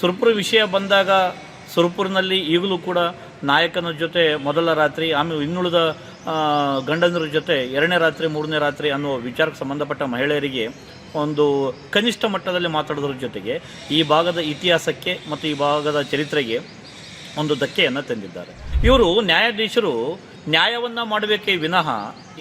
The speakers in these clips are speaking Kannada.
ಸುರ್ಪುರ ವಿಷಯ ಬಂದಾಗ ಸುರ್ಪುರಿನಲ್ಲಿ ಈಗಲೂ ಕೂಡ ನಾಯಕನ ಜೊತೆ ಮೊದಲ ರಾತ್ರಿ, ಆಮೇಲೆ ಇನ್ನುಳಿದ ಗಂಡಂದ್ರ ಜೊತೆ ಎರಡನೇ ರಾತ್ರಿ, ಮೂರನೇ ರಾತ್ರಿ ಅನ್ನುವ ವಿಚಾರಕ್ಕೆ ಸಂಬಂಧಪಟ್ಟ ಮಹಿಳೆಯರಿಗೆ ಒಂದು ಕನಿಷ್ಠ ಮಟ್ಟದಲ್ಲಿ ಮಾತಾಡೋದ್ರ ಜೊತೆಗೆ ಈ ಭಾಗದ ಇತಿಹಾಸಕ್ಕೆ ಮತ್ತು ಈ ಭಾಗದ ಚರಿತ್ರೆಗೆ ಒಂದು ಧಕ್ಕೆಯನ್ನು ತಂದಿದ್ದಾರೆ. ಇವರು ನ್ಯಾಯಾಧೀಶರು, ನ್ಯಾಯವನ್ನು ಮಾಡಬೇಕೇ ವಿನಃ,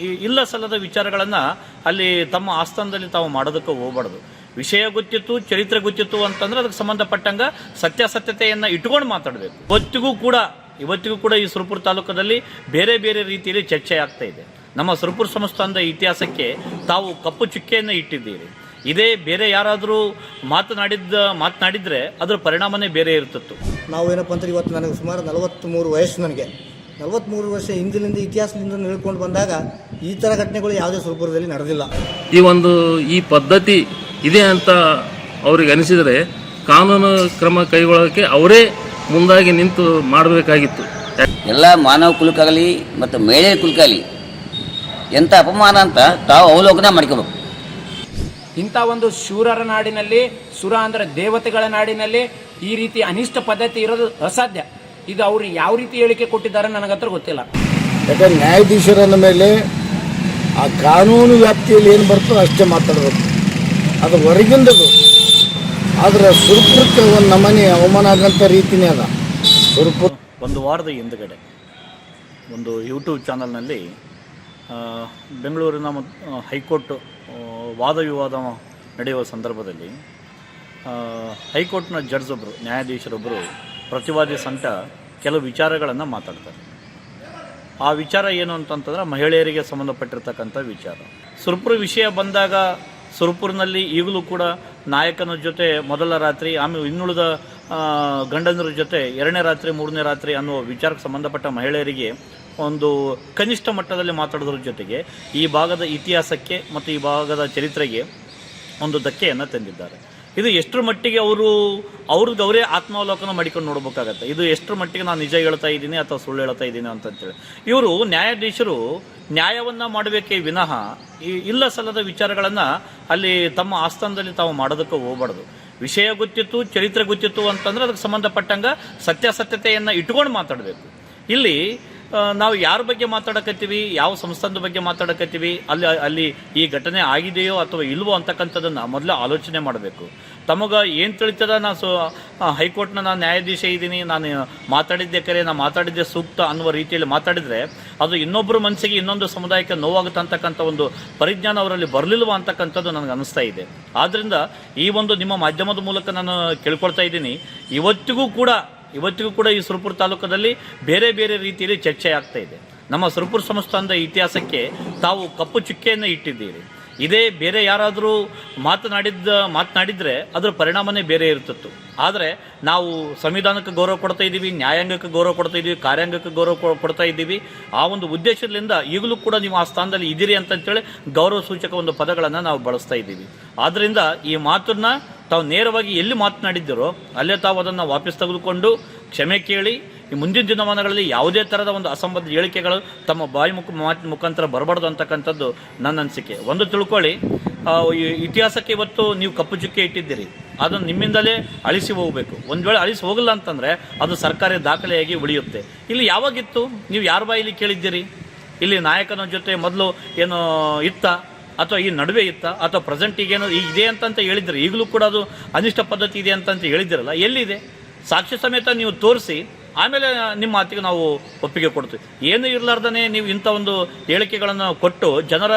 ಈ ಇಲ್ಲ ಸಲ್ಲದ ವಿಚಾರಗಳನ್ನು ಅಲ್ಲಿ ತಮ್ಮ ಆಸ್ಥಾನದಲ್ಲಿ ತಾವು ಮಾಡೋದಕ್ಕೆ ಹೋಗ್ಬಾರ್ದು. ವಿಷಯ ಗೊತ್ತಿತ್ತು ಚರಿತ್ರೆ ಗೊತ್ತಿತ್ತು ಅಂತಂದ್ರೆ ಅದಕ್ಕೆ ಸಂಬಂಧಪಟ್ಟಂಗ ಸತ್ಯಾಸತ್ಯತೆಯನ್ನು ಇಟ್ಕೊಂಡು ಮಾತಾಡಬೇಕು. ಇವತ್ತಿಗೂ ಕೂಡ ಇವತ್ತಿಗೂ ಕೂಡ ಈ ಸುರಪುರ ತಾಲೂಕದಲ್ಲಿ ಬೇರೆ ಬೇರೆ ರೀತಿಯಲ್ಲಿ ಚರ್ಚೆ ಆಗ್ತಾ ಇದೆ. ನಮ್ಮ ಸುರಪುರ ಸಂಸ್ಥಾನದ ಇತಿಹಾಸಕ್ಕೆ ತಾವು ಕಪ್ಪು ಚುಕ್ಕೆಯನ್ನು ಇಟ್ಟಿದ್ದೀರಿ. ಇದೇ ಬೇರೆ ಯಾರಾದರೂ ಮಾತನಾಡಿದ್ದ ಮಾತನಾಡಿದರೆ ಅದರ ಪರಿಣಾಮನೇ ಬೇರೆ ಇರ್ತಿತ್ತು ನಾವು ಏನಪ್ಪ ಅಂದ್ರೆ ಇವತ್ತು ನನಗೆ ಸುಮಾರು ನಲವತ್ತ್ಮೂರು ವಯಸ್ಸು ನನಗೆ. ನಲವತ್ತ್ಮೂರು ವರ್ಷ ಹಿಂದಿನಿಂದ ಇತಿಹಾಸದಿಂದ ಹೇಳ್ಕೊಂಡು ಬಂದಾಗ ಈ ಥರ ಘಟನೆಗಳು ಯಾವುದೇ ಸುರಪುರದಲ್ಲಿ ನಡೆದಿಲ್ಲ. ಈ ಒಂದು ಈ ಪದ್ಧತಿ ಇದೆ ಅಂತ ಅವ್ರಿಗೆ ಅನಿಸಿದರೆ ಕಾನೂನು ಕ್ರಮ ಕೈಗೊಳ್ಳೋಕ್ಕೆ ಅವರೇ ಮುಂದಾಗಿ ನಿಂತು ಮಾಡಬೇಕಾಗಿತ್ತು. ಎಲ್ಲ ಮಾನವ ಕುಲಕ್ಕಾಗಲಿ ಮತ್ತು ಮಹಿಳೆಯ ಕುಲಕ್ಕಾಗಲಿ ಎಂಥ ಅಪಮಾನ ಅಂತ ತಾವು ಅವಲೋಕನ ಮಾಡ್ಕೋಬೇಕು. ಇಂಥ ಒಂದು ಶೂರರ ನಾಡಿನಲ್ಲಿ ಸುರ ಅಂದರೆ ದೇವತೆಗಳ ನಾಡಿನಲ್ಲಿ ಈ ರೀತಿ ಅನಿಷ್ಟ ಪದ್ಧತಿ ಇರೋದು ಅಸಾಧ್ಯ. ಇದು ಅವರು ಯಾವ ರೀತಿ ಹೇಳಿಕೆ ಕೊಟ್ಟಿದ್ದಾರೆ ನನಗತ್ರ ಗೊತ್ತಿಲ್ಲ. ಯಾಕಂದ್ರೆ ನ್ಯಾಯಾಧೀಶರನ್ನ ಮೇಲೆ ಆ ಕಾನೂನು ವ್ಯಾಪ್ತಿಯಲ್ಲಿ ಏನು ಬರ್ತದೋ ಅಷ್ಟೇ ಮಾತಾಡಬೇಕು. ಅದು ಹೊರಗಿಂದದು. ಆದ್ರೆ ಸುರಪುರಕ್ಕೆ ಒಂದು ನಮನೆ ಅವಮಾನ ಆಗಂಥ ರೀತಿನೇ ಅದ. ಸುರಪುರ ಒಂದು ವಾರದ ಹಿಂದುಗಡೆ ಒಂದು ಯೂಟ್ಯೂಬ್ ಚಾನಲ್ನಲ್ಲಿ ಬೆಂಗಳೂರಿನ ಹೈಕೋರ್ಟ್ ವಾದ ವಿವಾದ ನಡೆಯುವ ಸಂದರ್ಭದಲ್ಲಿ ಹೈಕೋರ್ಟ್ನ ಜಡ್ಜ್ ಒಬ್ಬರು ನ್ಯಾಯಾಧೀಶರೊಬ್ಬರು ಪ್ರತಿವಾದಿ ಸಂಟ ಕೆಲವು ವಿಚಾರಗಳನ್ನು ಮಾತಾಡ್ತಾರೆ. ಆ ವಿಚಾರ ಏನು ಅಂತಂತಂದ್ರೆ ಮಹಿಳೆಯರಿಗೆ ಸಂಬಂಧಪಟ್ಟಿರ್ತಕ್ಕಂಥ ವಿಚಾರ. ಸುರ್ಪುರ ವಿಷಯ ಬಂದಾಗ ಸುರ್ಪುರಿನಲ್ಲಿ ಈಗಲೂ ಕೂಡ ನಾಯಕನ ಜೊತೆ ಮೊದಲ ರಾತ್ರಿ, ಆಮೇಲೆ ಇನ್ನುಳಿದ ಗಂಡನರ ಜೊತೆ ಎರಡನೇ ರಾತ್ರಿ, ಮೂರನೇ ರಾತ್ರಿ ಅನ್ನುವ ವಿಚಾರಕ್ಕೆ ಸಂಬಂಧಪಟ್ಟ ಮಹಿಳೆಯರಿಗೆ ಒಂದು ಕನಿಷ್ಠ ಮಟ್ಟದಲ್ಲಿ ಮಾತಾಡೋದ್ರ ಜೊತೆಗೆ ಈ ಭಾಗದ ಇತಿಹಾಸಕ್ಕೆ ಮತ್ತು ಈ ಭಾಗದ ಚರಿತ್ರೆಗೆ ಒಂದು ಧಕ್ಕೆಯನ್ನು ತಂದಿದ್ದಾರೆ. ಇದು ಎಷ್ಟರ ಮಟ್ಟಿಗೆ ಅವರು, ಅವ್ರದ್ದು ಅವರೇ ಆತ್ಮಾವಲೋಕನ ಮಾಡಿಕೊಂಡು ನೋಡ್ಬೇಕಾಗತ್ತೆ. ಇದು ಎಷ್ಟರ ಮಟ್ಟಿಗೆ ನಾನು ನಿಜ ಹೇಳ್ತಾ ಇದ್ದೀನಿ ಅಥವಾ ಸುಳ್ಳು ಹೇಳ್ತಾ ಇದ್ದೀನಿ ಅಂತಂತೇಳಿ. ಇವರು ನ್ಯಾಯಾಧೀಶರು ನ್ಯಾಯವನ್ನು ಮಾಡಬೇಕೆ ವಿನಃ ಈ ಇಲ್ಲ ಸಲ್ಲದ ವಿಚಾರಗಳನ್ನು ಅಲ್ಲಿ ತಮ್ಮ ಆಸ್ಥಾನದಲ್ಲಿ ತಾವು ಮಾಡೋದಕ್ಕೆ ಹೋಗ್ಬಾರ್ದು. ವಿಷಯ ಗೊತ್ತಿತ್ತು, ಚರಿತ್ರೆ ಗೊತ್ತಿತ್ತು ಅಂತಂದ್ರೆ ಅದಕ್ಕೆ ಸಂಬಂಧಪಟ್ಟಂಗ ಸತ್ಯಾಸತ್ಯತೆಯನ್ನು ಇಟ್ಕೊಂಡು ಮಾತಾಡಬೇಕು. ಇಲ್ಲಿ ನಾವು ಯಾರ ಬಗ್ಗೆ ಮಾತಾಡಕತ್ತೀವಿ? ಯಾವ ಸಂಸ್ಥಾನದ ಬಗ್ಗೆ ಮಾತಾಡಕತ್ತೀವಿ? ಅಲ್ಲಿ ಅಲ್ಲಿ ಈ ಘಟನೆ ಆಗಿದೆಯೋ ಅಥವಾ ಇಲ್ವೋ ಅಂತಕ್ಕಂಥದ್ದನ್ನು ಮೊದಲು ಆಲೋಚನೆ ಮಾಡಬೇಕು. ತಮಗೆ ಏನು ತಿಳಿತದ? ನಾನು ಸೊ ಹೈಕೋರ್ಟ್ನ ನಾನು ನ್ಯಾಯಾಧೀಶ ಇದ್ದೀನಿ ನಾನು ಮಾತಾಡಿದ್ದೆ ಕರೆ ನಾನು ಮಾತಾಡಿದ್ದೆ ಸೂಕ್ತ ಅನ್ನುವ ರೀತಿಯಲ್ಲಿ ಮಾತಾಡಿದರೆ ಅದು ಇನ್ನೊಬ್ಬರ ಮನಸ್ಸಿಗೆ ಇನ್ನೊಂದು ಸಮುದಾಯಕ್ಕೆ ನೋವಾಗುತ್ತೆ ಅಂತಕ್ಕಂಥ ಒಂದು ಪರಿಜ್ಞಾನ ಅವರಲ್ಲಿ ಬರಲಿಲ್ವ ಅಂತಕ್ಕಂಥದ್ದು ನನಗೆ ಅನಿಸ್ತಾ ಇದೆ. ಆದ್ದರಿಂದ ಈ ಒಂದು ನಿಮ್ಮ ಮಾಧ್ಯಮದ ಮೂಲಕ ನಾನು ಕೇಳ್ಕೊಳ್ತಾ ಇದ್ದೀನಿ. ಇವತ್ತಿಗೂ ಕೂಡ ಇವತ್ತಿಗೂ ಕೂಡ ಈ ಸುರಪುರ ತಾಲೂಕದಲ್ಲಿ ಬೇರೆ ಬೇರೆ ರೀತಿಯಲ್ಲಿ ಚರ್ಚೆ ಆಗ್ತಾ ಇದೆ. ನಮ್ಮ ಸುರಪುರ ಸಂಸ್ಥಾನದ ಇತಿಹಾಸಕ್ಕೆ ತಾವು ಕಪ್ಪು ಚುಕ್ಕೆಯನ್ನು ಇಟ್ಟಿದ್ದೀರಿ. ಇದೇ ಬೇರೆ ಯಾರಾದರೂ ಮಾತನಾಡಿದ್ದ, ಮಾತನಾಡಿದರೆ ಅದರ ಪರಿಣಾಮನೇ ಬೇರೆ ಇರ್ತಿತ್ತು ಆದರೆ ನಾವು ಸಂವಿಧಾನಕ್ಕೆ ಗೌರವ ಕೊಡ್ತಾ ಇದ್ದೀವಿ, ನ್ಯಾಯಾಂಗಕ್ಕೆ ಗೌರವ ಕೊಡ್ತಾ ಇದ್ದೀವಿ, ಕಾರ್ಯಾಂಗಕ್ಕೆ ಗೌರವ ಕೊಡ್ತಾ ಇದ್ದೀವಿ. ಆ ಒಂದು ಉದ್ದೇಶದಿಂದ ಈಗಲೂ ಕೂಡ ನೀವು ಆ ಸ್ಥಾನದಲ್ಲಿ ಇದ್ದೀರಿ ಅಂತಂತೇಳಿ ಗೌರವ ಸೂಚಕ ಒಂದು ಪದಗಳನ್ನು ನಾವು ಬಳಸ್ತಾ ಇದ್ದೀವಿ. ಆದ್ದರಿಂದ ಈ ಮಾತನ್ನ ತಾವು ನೇರವಾಗಿ ಎಲ್ಲಿ ಮಾತನಾಡಿದ್ದೀರೋ ಅಲ್ಲೇ ತಾವು ಅದನ್ನು ವಾಪಸ್ ತೆಗೆದುಕೊಂಡು ಕ್ಷಮೆ ಕೇಳಿ, ಈ ಮುಂದಿನ ದಿನಮಾನಗಳಲ್ಲಿ ಯಾವುದೇ ಥರದ ಒಂದು ಅಸಂಬದ್ಧ ಹೇಳಿಕೆಗಳು ತಮ್ಮ ಬಾಯಿ ಮುಖ ಮಾತಿನ ಮುಖಾಂತರ ಬರಬಾರ್ದು ಅಂತಕ್ಕಂಥದ್ದು ನನ್ನ ಅನಿಸಿಕೆ. ಒಂದು ತಿಳ್ಕೊಳ್ಳಿ ಈ ಇತಿಹಾಸಕ್ಕೆ ಇವತ್ತು ನೀವು ಕಪ್ಪು ಚುಕ್ಕೆ ಇಟ್ಟಿದ್ದೀರಿ. ಅದನ್ನು ನಿಮ್ಮಿಂದಲೇ ಅಳಿಸಿ ಹೋಗಬೇಕು. ಒಂದು ವೇಳೆ ಅಳಿಸಿ ಹೋಗಲ್ಲ ಅಂತಂದರೆ ಅದು ಸರ್ಕಾರಿ ದಾಖಲೆಯಾಗಿ ಉಳಿಯುತ್ತೆ. ಇಲ್ಲಿ ಯಾವಾಗಿತ್ತು? ನೀವು ಯಾರ ಬಾಯಿಲಿ ಕೇಳಿದ್ದೀರಿ? ಇಲ್ಲಿ ನಾಯಕನ ಜೊತೆ ಮೊದಲು ಏನು ಇತ್ತ? ಅಥವಾ ಈ ನಡುವೆ ಇತ್ತ, ಅಥವಾ ಪ್ರೆಸೆಂಟ್ ಈಗೇನೋ ಈಗ ಇದೆ ಅಂತಂತ ಹೇಳಿದ್ರೆ, ಈಗಲೂ ಕೂಡ ಅದು ಅನಿಷ್ಟ ಪದ್ಧತಿ ಇದೆ ಅಂತಂತ ಹೇಳಿದಿರಲ್ಲ, ಎಲ್ಲಿದೆ? ಸಾಕ್ಷಿ ಸಮೇತ ನೀವು ತೋರಿಸಿ, ಆಮೇಲೆ ನಿಮ್ಮ ಮಾತಿಗೆ ನಾವು ಒಪ್ಪಿಗೆ ಕೊಡ್ತೀವಿ. ಏನು ಇರಲಾರ್ದೇ ನೀವು ಇಂಥ ಒಂದು ಹೇಳಿಕೆಗಳನ್ನು ಕೊಟ್ಟು ಜನರ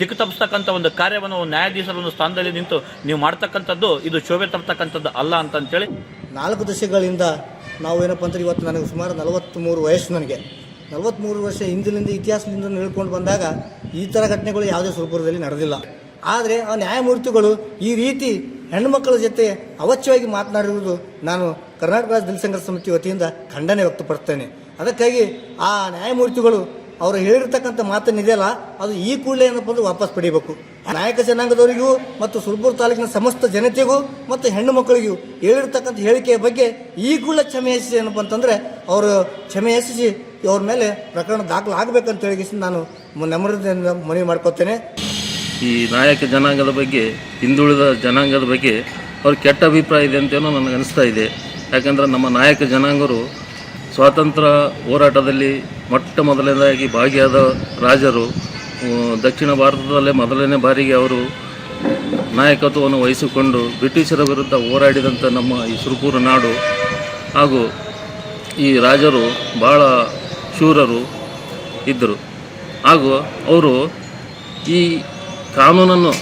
ದಿಕ್ಕು ತಪ್ಪಿಸ್ತಕ್ಕಂಥ ಒಂದು ಕಾರ್ಯವನ್ನು ನ್ಯಾಯಾಧೀಶರ ಒಂದು ಸ್ಥಾನದಲ್ಲಿ ನಿಂತು ನೀವು ಮಾಡ್ತಕ್ಕಂಥದ್ದು, ಇದು ಶೋಭೆ ತರ್ತಕ್ಕಂಥದ್ದು ಅಲ್ಲ ಅಂತಂತೇಳಿ. ನಾಲ್ಕು ದಶಕಗಳಿಂದ ನಾವು ಏನಪ್ಪ ಅಂದ್ರೆ ಇವತ್ತು ನನಗೆ ಸುಮಾರು ನಲವತ್ತ್ಮೂರು ವಯಸ್ಸು ನನಗೆ. ನಲವತ್ತ್ಮೂರು ವರ್ಷ ಹಿಂದಿನಿಂದ ಇತಿಹಾಸದಿಂದ ಹೇಳ್ಕೊಂಡು ಬಂದಾಗ ಈ ಥರ ಘಟನೆಗಳು ಯಾವುದೇ ಸ್ವರೂಪದಲ್ಲಿ ನಡೆದಿಲ್ಲ. ಆದರೆ ಆ ನ್ಯಾಯಮೂರ್ತಿಗಳು ಈ ರೀತಿ ಹೆಣ್ಣುಮಕ್ಕಳ ಜೊತೆ ಅವಶ್ಯವಾಗಿ ಮಾತನಾಡಿರುವುದು ನಾನು ಕರ್ನಾಟಕ ರಾಜ್ಯ ದಲಿತ ಸಂಘರ್ಷ ಸಮಿತಿ ವತಿಯಿಂದ ಖಂಡನೆ ವ್ಯಕ್ತಪಡ್ತೇನೆ ಅದಕ್ಕಾಗಿ ಆ ನ್ಯಾಯಮೂರ್ತಿಗಳು ಅವರು ಹೇಳಿರ್ತಕ್ಕಂಥ ಮಾತನ್ನಿದೆಯಲ್ಲ ಅದು ಈ ಕೂಡಲೇ ಏನಪ್ಪ ಅಂದ್ರೆ ವಾಪಸ್ ಪಡಿಬೇಕು ನಾಯಕ ಜನಾಂಗದವರಿಗೂ ಮತ್ತು ಸುಲ್ಬೂರು ತಾಲೂಕಿನ ಸಮಸ್ತ ಜನತೆಗೂ ಮತ್ತು ಹೆಣ್ಣು ಮಕ್ಕಳಿಗೂ ಹೇಳಿರ್ತಕ್ಕಂಥ ಹೇಳಿಕೆಯ ಬಗ್ಗೆ ಈ ಕೂಡಲೇ ಕ್ಷಮೆ ಯಾಚಿಸಿ ಏನಪ್ಪ ಅಂತಂದರೆ, ಅವರು ಕ್ಷಮೆ ಅವ್ರ ಮೇಲೆ ಪ್ರಕರಣ ದಾಖಲು ಆಗ್ಬೇಕಂತ ಹೇಳಿ ನಾನು ನಮ್ರದಿಂದ ಮನವಿ ಮಾಡ್ಕೋತೇನೆ. ಈ ನಾಯಕ ಜನಾಂಗದ ಬಗ್ಗೆ, ಹಿಂದುಳಿದ ಜನಾಂಗದ ಬಗ್ಗೆ ಅವ್ರ ಕೆಟ್ಟ ಅಭಿಪ್ರಾಯ ಇದೆ ಅಂತೇನೋ ನನಗೆ ಅನಿಸ್ತಾ ಇದೆ. ಯಾಕಂದ್ರೆ ನಮ್ಮ ನಾಯಕ ಜನಾಂಗರು ಸ್ವಾತಂತ್ರ್ಯ ಹೋರಾಟದಲ್ಲಿ ಮೊಟ್ಟ ಮೊದಲನೇದಾಗಿ ಭಾಗಿಯಾದ ರಾಜರು. ದಕ್ಷಿಣ ಭಾರತದಲ್ಲೇ ಮೊದಲನೇ ಬಾರಿಗೆ ಅವರು ನಾಯಕತ್ವವನ್ನು ವಹಿಸಿಕೊಂಡು ಬ್ರಿಟಿಷರ ವಿರುದ್ಧ ಹೋರಾಡಿದಂಥ ನಮ್ಮ ಈ ಸುರಪುರ ನಾಡು. ಹಾಗೂ ಈ ರಾಜರು ಭಾಳ ಶೂರರು ಇದ್ದರು. ಹಾಗೂ ಅವರು ಈ ಕಾನೂನನ್ನು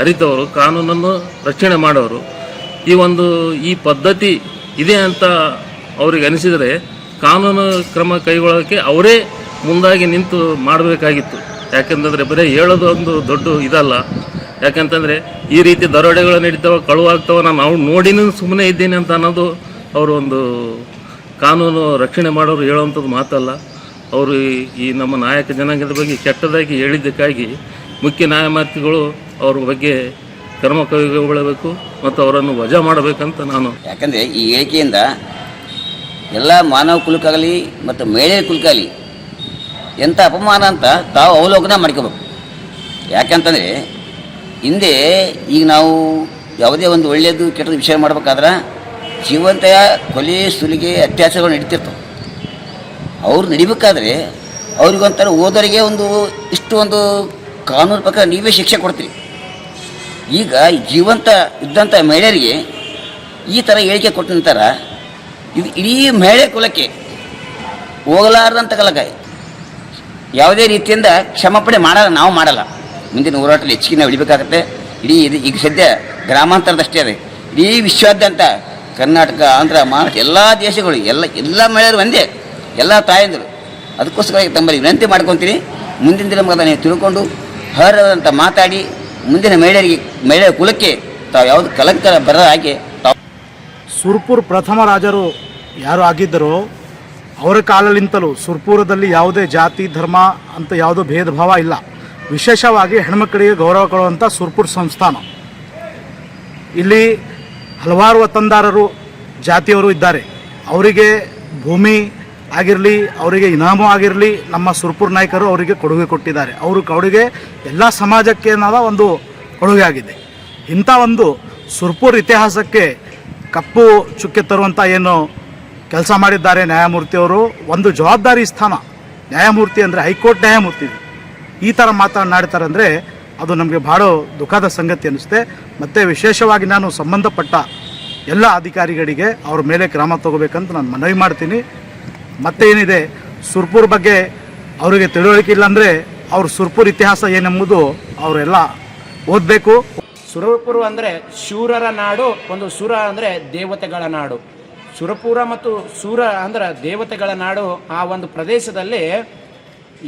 ಅರಿತವರು, ಕಾನೂನನ್ನು ರಕ್ಷಣೆ ಮಾಡೋರು. ಈ ಒಂದು, ಈ ಪದ್ಧತಿ ಇದೆ ಅಂತ ಅವ್ರಿಗೆ ಅನಿಸಿದರೆ ಕಾನೂನು ಕ್ರಮ ಕೈಗೊಳ್ಳೋಕ್ಕೆ ಅವರೇ ಮುಂದಾಗಿ ನಿಂತು ಮಾಡಬೇಕಾಗಿತ್ತು. ಯಾಕೆಂತಂದರೆ ಬರೀ ಹೇಳೋದು ಒಂದು ದೊಡ್ಡ ಇದಲ್ಲ. ಯಾಕಂತಂದರೆ ಈ ರೀತಿ ದರೋಡೆಗಳು ನಡೀತಾವ, ಕಳುವಾಗ್ತಾವ, ನಾನು ಅವ್ರು ನೋಡಿನೂ ಸುಮ್ಮನೆ ಇದ್ದೀನಿ ಅಂತ ಅನ್ನೋದು ಅವರು ಒಂದು ಕಾನೂನು ರಕ್ಷಣೆ ಮಾಡೋರು ಹೇಳೋವಂಥದ್ದು ಮಾತಲ್ಲ. ಅವರು ಈ- ನಮ್ಮ ನಾಯಕ ಜನಾಂಗದ ಬಗ್ಗೆ ಕೆಟ್ಟದಾಗಿ ಹೇಳಿದ್ದಕ್ಕಾಗಿ ಮುಖ್ಯ ನ್ಯಾಯಮೂರ್ತಿಗಳು ಅವ್ರ ಬಗ್ಗೆ ಕ್ರಮ ಕೈಗೊಳ್ಳಬೇಕು ಮತ್ತು ಅವರನ್ನು ವಜಾ ಮಾಡಬೇಕಂತ ನಾನು ಯಾಕಂದರೆ ಈ ಹೇಳಿಕೆಯಿಂದ ಎಲ್ಲ ಮಾನವ ಕುಲಕ್ಕಾಗಲಿ ಮತ್ತು ಮಹಿಳೆಯರ ಕುಲಕ್ಕಾಗಲಿ ಎಂಥ ಅಪಮಾನ ಅಂತ ತಾವು ಅವಲೋಕನ ಮಾಡ್ಕೋಬೇಕು. ಯಾಕಂತಂದರೆ ಹಿಂದೆ ಈಗ ನಾವು ಯಾವುದೇ ಒಂದು ಒಳ್ಳೆಯದು ಕೆಟ್ಟದ್ದು ವಿಷಯ ಮಾಡ್ಬೇಕಾದ್ರೆ ಜೀವಂತ ಕೊಲೆ ಸುಲಿಗೆ ಅತ್ಯಾಚಾರಗಳು ನಡೀತಿರ್ತವೆ. ಅವ್ರು ನಡಿಬೇಕಾದ್ರೆ ಅವ್ರಿಗೊಂಥರ ಓದೋರಿಗೆ ಒಂದು ಇಷ್ಟು ಒಂದು ಕಾನೂನು ಪ್ರಕಾರ ನೀವೇ ಶಿಕ್ಷೆ ಕೊಡ್ತೀರಿ. ಈಗ ಜೀವಂತ ಇದ್ದಂಥ ಮಹಿಳೆಯರಿಗೆ ಈ ಥರ ಹೇಳಿಕೆ ಕೊಟ್ಟ ನಂತರ ಇದು ಇಡೀ ಮಹಿಳೆ ಕುಲಕ್ಕೆ ಹೋಗಲಾರ್ದಂಥ ಕಲಕ ಯಾವುದೇ ರೀತಿಯಿಂದ ಕ್ಷಮಾಪಣೆ ಮಾಡಲ್ಲ, ನಾವು ಮಾಡಲ್ಲ. ಮುಂದಿನ ಹೋರಾಟದಲ್ಲಿ ಹೆಚ್ಚಿಗೆ ನಾವು ಹಿಡಿಬೇಕಾಗತ್ತೆ ಇಡೀ ಇದು ಈಗ ಸದ್ಯ ಗ್ರಾಮಾಂತರದಷ್ಟೇ ಅದೇ. ಇಡೀ ವಿಶ್ವಾದ್ಯಂತ ಕರ್ನಾಟಕ, ಆಂಧ್ರ, ಮಹಾರಾಷ್ಟ್ರ, ಎಲ್ಲ ದೇಶಗಳು, ಎಲ್ಲ ಎಲ್ಲ ಮಹಿಳೆಯರು ಒಂದೇ. ಎಲ್ಲ ತಾಯಂದರು, ಅದಕ್ಕೋಸ್ಕರ ತಮ್ಮಲ್ಲಿ ವಿನಂತಿ ಮಾಡ್ಕೊತೀನಿ. ಮುಂದಿನ ದಿನ ನೀವು ತಿಳ್ಕೊಂಡು ಹರಂತ ಮಾತಾಡಿ, ಮುಂದಿನ ಮಹಿಳೆಯರಿಗೆ, ಮಹಿಳೆಯ ಕುಲಕ್ಕೆ ತಾವು ಯಾವುದು ಕಲಂಕ ಬರದ ಹಾಗೆ ತಾವು ಸುರ್ಪುರ್ ಪ್ರಥಮ ರಾಜರು ಯಾರು ಆಗಿದ್ದರೋ, ಅವರ ಕಾಲಲಿಂತಲೂ ಸುರ್ಪುರದಲ್ಲಿ ಯಾವುದೇ ಜಾತಿ, ಧರ್ಮ ಅಂತ ಯಾವುದೋ ಭೇದ ಭಾವ ಇಲ್ಲ. ವಿಶೇಷವಾಗಿ ಹೆಣ್ಮಕ್ಕಳಿಗೆ ಗೌರವ ಕೊಡುವಂಥ ಸುರ್ಪುರ್ ಸಂಸ್ಥಾನ. ಇಲ್ಲಿ ಹಲವಾರು ಒತ್ತಂದಾರರು ಜಾತಿಯವರು ಇದ್ದಾರೆ. ಅವರಿಗೆ ಭೂಮಿ ಆಗಿರಲಿ, ಅವರಿಗೆ ಇನಾಮು ಆಗಿರಲಿ, ನಮ್ಮ ಸುರ್ಪುರ್ ನಾಯಕರು ಅವರಿಗೆ ಕೊಡುಗೆ ಕೊಟ್ಟಿದ್ದಾರೆ. ಅವರು ಕೊಡುಗೆ ಎಲ್ಲ ಸಮಾಜಕ್ಕೆ ಅನ್ನೋದ ಒಂದು ಕೊಡುಗೆ ಆಗಿದೆ. ಇಂಥ ಒಂದು ಸುರ್ಪುರ್ ಇತಿಹಾಸಕ್ಕೆ ಕಪ್ಪು ಚುಕ್ಕೆ ತರುವಂಥ ಏನು ಕೆಲಸ ಮಾಡಿದ್ದಾರೆ ನ್ಯಾಯಮೂರ್ತಿಯವರು ಒಂದು ಜವಾಬ್ದಾರಿ ಸ್ಥಾನ, ನ್ಯಾಯಮೂರ್ತಿ ಅಂದರೆ ಹೈಕೋರ್ಟ್ ನ್ಯಾಯಮೂರ್ತಿ. ಈ ಥರ ಮಾತನಾಡ್ತಾರೆ ಅಂದರೆ ಅದು ನಮಗೆ ಭಾಳ ದುಃಖದ ಸಂಗತಿ ಅನ್ನಿಸುತ್ತೆ. ಮತ್ತು ವಿಶೇಷವಾಗಿ ನಾನು ಸಂಬಂಧಪಟ್ಟ ಎಲ್ಲ ಅಧಿಕಾರಿಗಳಿಗೆ ಅವ್ರ ಮೇಲೆ ಕ್ರಮ ತಗೋಬೇಕಂತ ನಾನು ಮನವಿ ಮಾಡ್ತೀನಿ. ಮತ್ತೆ ಏನಿದೆ ಸುರ್ಪುರ್ ಬಗ್ಗೆ ಅವರಿಗೆ ತಿಳುವಳಿಕೆ ಇಲ್ಲ ಅಂದರೆ ಅವ್ರ ಸುರ್ಪುರ್ ಇತಿಹಾಸ ಏನೆಂಬುದು ಅವರೆಲ್ಲ ಓದಬೇಕು. ಸುರಪುರ ಅಂದರೆ ಶೂರರ ನಾಡು, ಒಂದು ಸುರ ಅಂದರೆ ದೇವತೆಗಳ ನಾಡು. ಸುರಪುರ ಮತ್ತು ಸೂರ ಅಂದ್ರೆ ದೇವತೆಗಳ ನಾಡು ಆ ಒಂದು ಪ್ರದೇಶದಲ್ಲಿ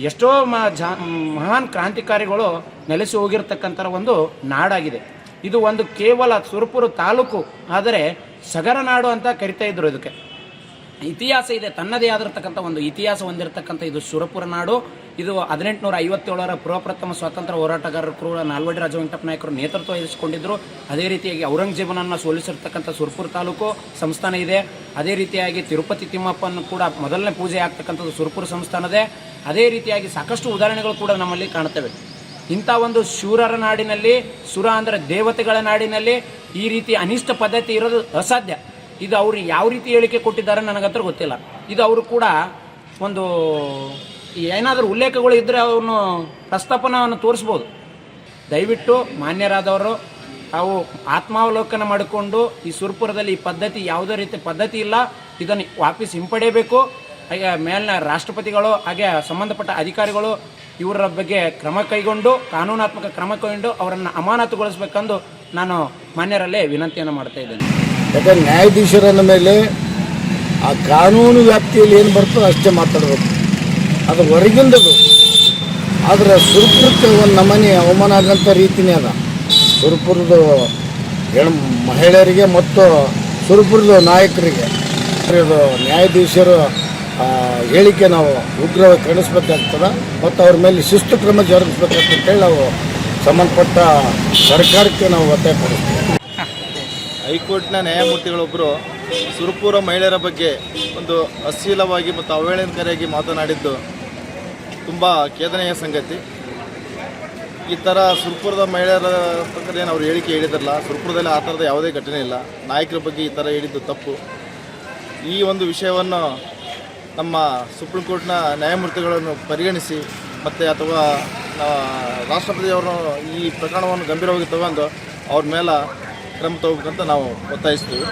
ಎಷ್ಟೋ ಮ ಜಾ ಮಹಾನ್ ಕ್ರಾಂತಿಕಾರಿಗಳು ನೆಲೆಸಿ ಹೋಗಿರ್ತಕ್ಕಂಥ ಒಂದು ನಾಡಾಗಿದೆ. ಇದು ಒಂದು ಕೇವಲ ಸುರಪುರ ತಾಲೂಕು, ಆದರೆ ಸಗರ ನಾಡು ಅಂತ ಕರಿತಾ ಇದ್ರು ಇದಕ್ಕೆ. ಇತಿಹಾಸ ಇದೆ, ತನ್ನದೇ ಆಗಿರತಕ್ಕಂಥ ಒಂದು ಇತಿಹಾಸ ಹೊಂದಿರತಕ್ಕಂಥ ಇದು ಸುರಪುರ ನಾಡು. ಇದು ಹದಿನೆಂಟುನೂರ ಐವತ್ತೇಳರ ಪುರಪ್ರಥಮ ಸ್ವಾತಂತ್ರ್ಯ ಹೋರಾಟಗಾರರು ಕೂಡ ನಾಲ್ವಡಿ ರಾಜವೆಂಕಟಪ್ಪ ನಾಯಕರು ನೇತೃತ್ವ ವಹಿಸಿಕೊಂಡಿದ್ದರು ಅದೇ ರೀತಿಯಾಗಿ ಔರಂಗಜೇಬನನ್ನು ಸೋಲಿಸಿರ್ತಕ್ಕಂಥ ಸುರಪುರ ತಾಲೂಕು ಸಂಸ್ಥಾನ ಇದೆ. ಅದೇ ರೀತಿಯಾಗಿ ತಿರುಪತಿ ತಿಮ್ಮಪ್ಪನ ಕೂಡ ಮೊದಲನೇ ಪೂಜೆ ಆಗ್ತಕ್ಕಂಥದ್ದು ಸುರಪುರ ಸಂಸ್ಥಾನದೇ ಅದೇ ರೀತಿಯಾಗಿ ಸಾಕಷ್ಟು ಉದಾಹರಣೆಗಳು ಕೂಡ ನಮ್ಮಲ್ಲಿ ಕಾಣುತ್ತವೆ. ಇಂಥ ಒಂದು ಶೂರರ ನಾಡಿನಲ್ಲಿ ಸುರ ಅಂದರೆ ದೇವತೆಗಳ ನಾಡಿನಲ್ಲಿ ಈ ರೀತಿ ಅನಿಷ್ಟ ಪದ್ಧತಿ ಇರೋದು ಅಸಾಧ್ಯ. ಇದು ಅವರು ಯಾವ ರೀತಿ ಹೇಳಿಕೆ ಕೊಟ್ಟಿದ್ದಾರೆ ನನಗಂತೂ ಗೊತ್ತಿಲ್ಲ. ಇದು ಅವರು ಕೂಡ ಒಂದು ಏನಾದರೂ ಉಲ್ಲೇಖಗಳು ಇದ್ದರೆ ಅವನು ಪ್ರಸ್ತಾಪನವನ್ನು ತೋರಿಸ್ಬೋದು. ದಯವಿಟ್ಟು ಮಾನ್ಯರಾದವರು ಅವು ಆತ್ಮಾವಲೋಕನ ಮಾಡಿಕೊಂಡು ಈ ಸುರ್ಪುರದಲ್ಲಿ ಈ ಪದ್ಧತಿ ಯಾವುದೇ ರೀತಿ ಪದ್ಧತಿ ಇಲ್ಲ, ಇದನ್ನು ವಾಪಸ್ ಹಿಂಪಡೆಯಬೇಕು. ಹಾಗೆ ಮೇಲಿನ ರಾಷ್ಟ್ರಪತಿಗಳು, ಹಾಗೆ ಸಂಬಂಧಪಟ್ಟ ಅಧಿಕಾರಿಗಳು ಇವರ ಬಗ್ಗೆ ಕ್ರಮ ಕೈಗೊಂಡು, ಕಾನೂನಾತ್ಮಕ ಕ್ರಮ ಕೈಗೊಂಡು ಅವರನ್ನು ಅಮಾನತುಗೊಳಿಸಬೇಕೆಂದು ನಾನು ಮಾನ್ಯರಲ್ಲೇ ವಿನಂತಿಯನ್ನು ಮಾಡ್ತಾ ಯಾಕಂದ್ರೆ ನ್ಯಾಯಾಧೀಶರನ್ನ ಮೇಲೆ ಆ ಕಾನೂನು ವ್ಯಾಪ್ತಿಯಲ್ಲಿ ಏನು ಬರ್ತದೋ ಅಷ್ಟೇ ಮಾತಾಡಬೇಕು. ಅದು ಹೊರಗಿಂದದು. ಆದರೆ ಸುರಪುರಕ್ಕೆ ಒಂದು ನಮನೆ ಅವಮಾನ ಆಗಂಥ ರೀತಿನೇ ಅದ. ಸುರಪುರದ ಹೆಣ್ಣು ಮಹಿಳೆಯರಿಗೆ ಮತ್ತು ಸುರಪುರದ ನಾಯಕರಿಗೆ. ನ್ಯಾಯಾಧೀಶರು ಹೇಳಿಕೆ ನಾವು ಉಗ್ರವಾಗಿ ಖಂಡಿಸಬೇಕಾಗ್ತದೆ ಮತ್ತು ಅವ್ರ ಮೇಲೆ ಶಿಸ್ತು ಕ್ರಮ ಜರುಗಿಸ್ಬೇಕಂತೇಳಿ ನಾವು ಸಂಬಂಧಪಟ್ಟ ಸರ್ಕಾರಕ್ಕೆ ನಾವು ಒತ್ತಾಯ ಪಡಿಸ್ತೀವಿ ಹೈಕೋರ್ಟ್ನ ನ್ಯಾಯಮೂರ್ತಿಗಳೊಬ್ಬರು ಸುರಪುರ ಮಹಿಳೆಯರ ಬಗ್ಗೆ ಒಂದು ಅಶ್ಲೀಲವಾಗಿ ಮತ್ತು ಅವಹೇಳನಕಾರಿಯಾಗಿ ಮಾತನಾಡಿದ್ದು ತುಂಬ ಖೇದನೆಯ ಸಂಗತಿ. ಈ ಥರ ಸುರಪುರದ ಮಹಿಳೆಯರ ಪ್ರಕಾರ ಏನು ಅವ್ರು ಹೇಳಿಕೆ ಹೇಳಿದ್ರಲ್ಲ, ಸುರಪುರದಲ್ಲಿ ಆ ಥರದ ಯಾವುದೇ ಘಟನೆ ಇಲ್ಲ. ನಾಯಕರ ಬಗ್ಗೆ ಈ ಥರ ಹೇಳಿದ್ದು ತಪ್ಪು. ಈ ಒಂದು ವಿಷಯವನ್ನು ನಮ್ಮ ಸುಪ್ರೀಂ ಕೋರ್ಟ್ನ ನ್ಯಾಯಮೂರ್ತಿಗಳನ್ನು ಪರಿಗಣಿಸಿ ಮತ್ತು ಅಥವಾ ರಾಷ್ಟ್ರಪತಿಯವರು ಈ ಪ್ರಕರಣವನ್ನು ಗಂಭೀರವಾಗಿ ತಗೊಂಡು ಅವ್ರ ಮೇಲೆ ಕ್ರಮ ತಗೋಬೇಕಂತ ನಾವು ಒತ್ತಾಯಿಸ್ತೀವಿ.